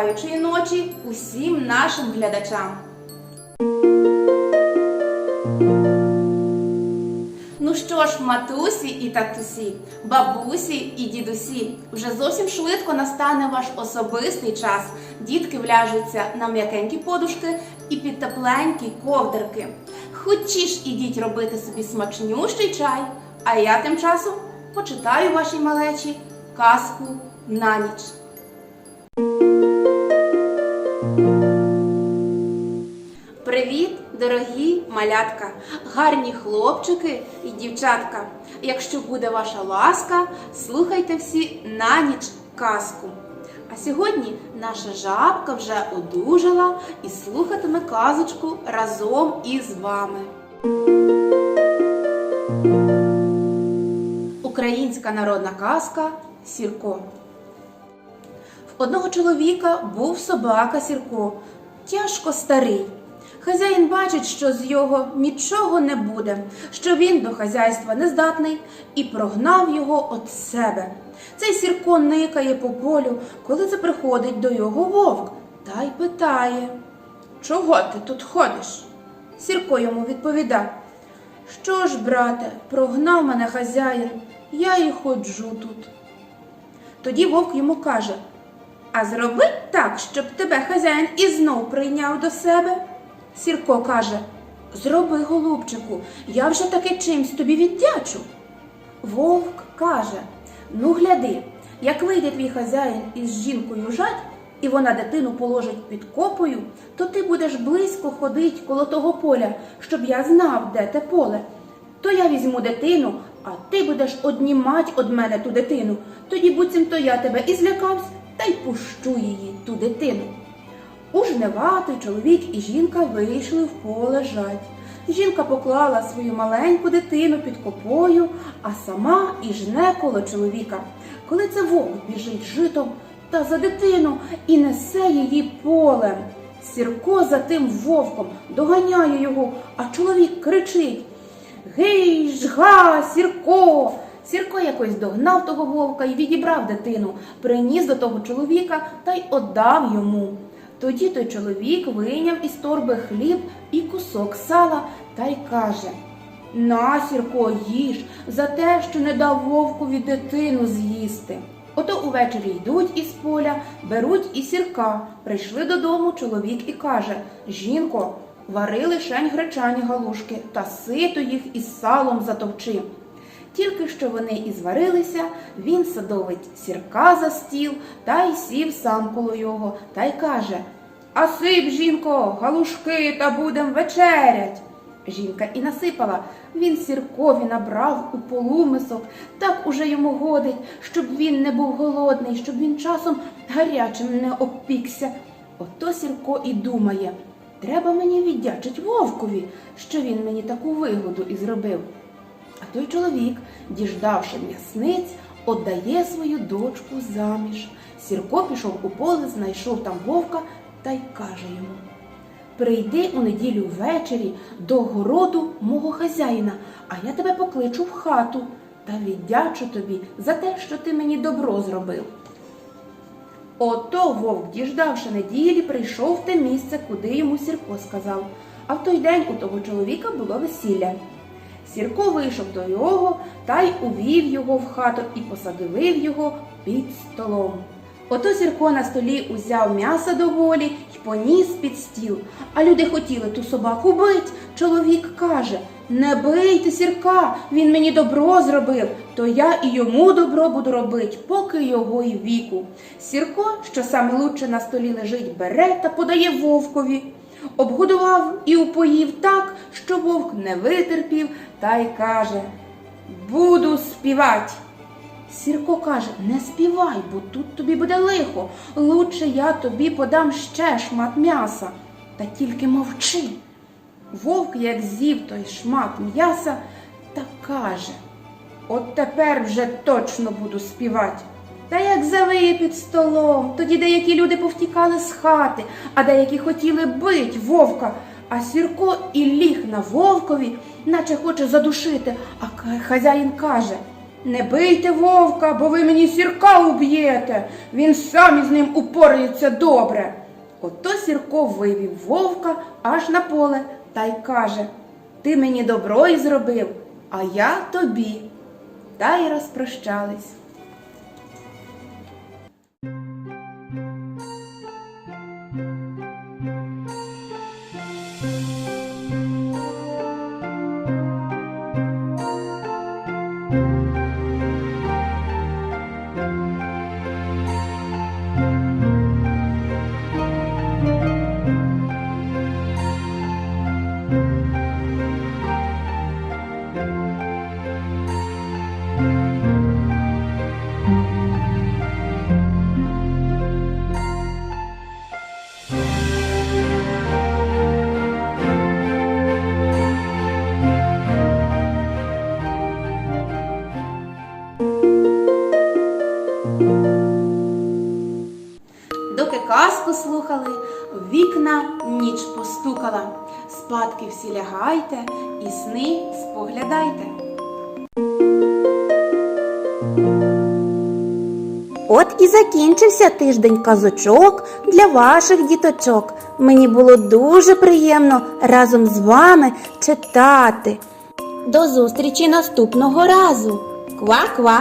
співаючої ночі усім нашим глядачам. Ну що ж, матусі і татусі, бабусі і дідусі, вже зовсім швидко настане ваш особистий час. Дітки вляжуться на м'якенькі подушки і під тепленькі ковдерки. Хочі ідіть робити собі смачнющий чай, а я тим часом почитаю вашій малечі казку на ніч. Привіт, дорогі малятка, гарні хлопчики і дівчатка. Якщо буде ваша ласка, слухайте всі на ніч казку. А сьогодні наша жабка вже одужала і слухатиме казочку разом із вами. Українська народна казка Сірко. Одного чоловіка був собака Сірко, тяжко старий. Хазяїн бачить, що з його нічого не буде, що він до хазяйства нездатний і прогнав його від себе. Цей Сірко никає по полю, коли це приходить до його вовк, та й питає Чого ти тут ходиш? Сірко йому відповідає Що ж, брате, прогнав мене хазяїн, я і ходжу тут. Тоді вовк йому каже А зроби так, щоб тебе хазяїн і знов прийняв до себе. Сірко каже Зроби, голубчику, я вже таки чимсь тобі віддячу. Вовк каже Ну, гляди, як вийде твій хазяїн із жінкою жать, і вона дитину положить під копою, то ти будеш близько ходить коло того поля, щоб я знав, де те поле. То я візьму дитину, а ти будеш однімать од мене ту дитину. Тоді буцімто я тебе і злякавсь, та й пущу її, ту дитину. У жнива чоловік і жінка вийшли в поле жать. Жінка поклала свою маленьку дитину під копою, а сама і жне коло чоловіка. Коли це вовк біжить житом та за дитину і несе її полем. Сірко за тим вовком доганяє його, а чоловік кричить Гей, жга, Сірко! Сірко якось догнав того вовка і відібрав дитину, приніс до того чоловіка та й отдав йому. Тоді той чоловік вийняв із торби хліб і кусок сала та й каже На, Сірко, їж за те, що не дав вовкові дитину з'їсти. Ото увечері йдуть із поля, беруть і сірка. Прийшли додому чоловік і каже Жінко, вари лишень гречані галушки та сито їх із салом затовчи. Тільки що вони і зварилися, він садовить сірка за стіл та й сів сам коло його та й каже А сип, жінко, галушки та будем вечерять. Жінка і насипала, він сіркові набрав у полумисок, так уже йому годить, щоб він не був голодний, щоб він часом гарячим не обпікся. Ото сірко і думає, треба мені віддячить вовкові, що він мені таку вигоду і зробив. А той чоловік, діждавши м'ясниць, отдає свою дочку заміж. Сірко пішов у поле, знайшов там вовка та й каже йому Прийди у неділю ввечері до городу мого хазяїна, а я тебе покличу в хату та віддячу тобі за те, що ти мені добро зробив. Ото вовк, діждавши неділі, прийшов в те місце, куди йому Сірко сказав. А в той день у того чоловіка було весілля. Сірко вийшов до його та й увів його в хату і посадовив його під столом. Ото Сірко на столі узяв м'яса доволі й поніс під стіл. А люди хотіли ту собаку бить. Чоловік каже Не бийте сірка, він мені добро зробив, то я і йому добро буду робить, поки його й віку. Сірко, що саме лучше на столі лежить, бере та подає вовкові. Обгодував і упоїв так, що вовк не витерпів та й каже Буду співать. Сірко каже, не співай, бо тут тобі буде лихо. Лучше я тобі подам ще шмат м'яса. Та тільки мовчи. Вовк, як з'їв той шмат м'яса, та каже От тепер вже точно буду співати. Та як завиє під столом, тоді деякі люди повтікали з хати, а деякі хотіли бить вовка. А Сірко і ліг на вовкові, наче хоче задушити, а хазяїн каже Не бийте вовка, бо ви мені сірка уб'єте. Він сам із ним упорається добре. Ото Сірко вивів вовка аж на поле та й каже Ти мені добро і зробив, а я тобі. Та й розпрощались. Доки казку в вікна ніч постукала. Спадки всі лягайте і сни споглядайте. От і закінчився тиждень казочок для ваших діточок. Мені було дуже приємно разом з вами читати. До зустрічі наступного разу. Ква-ква!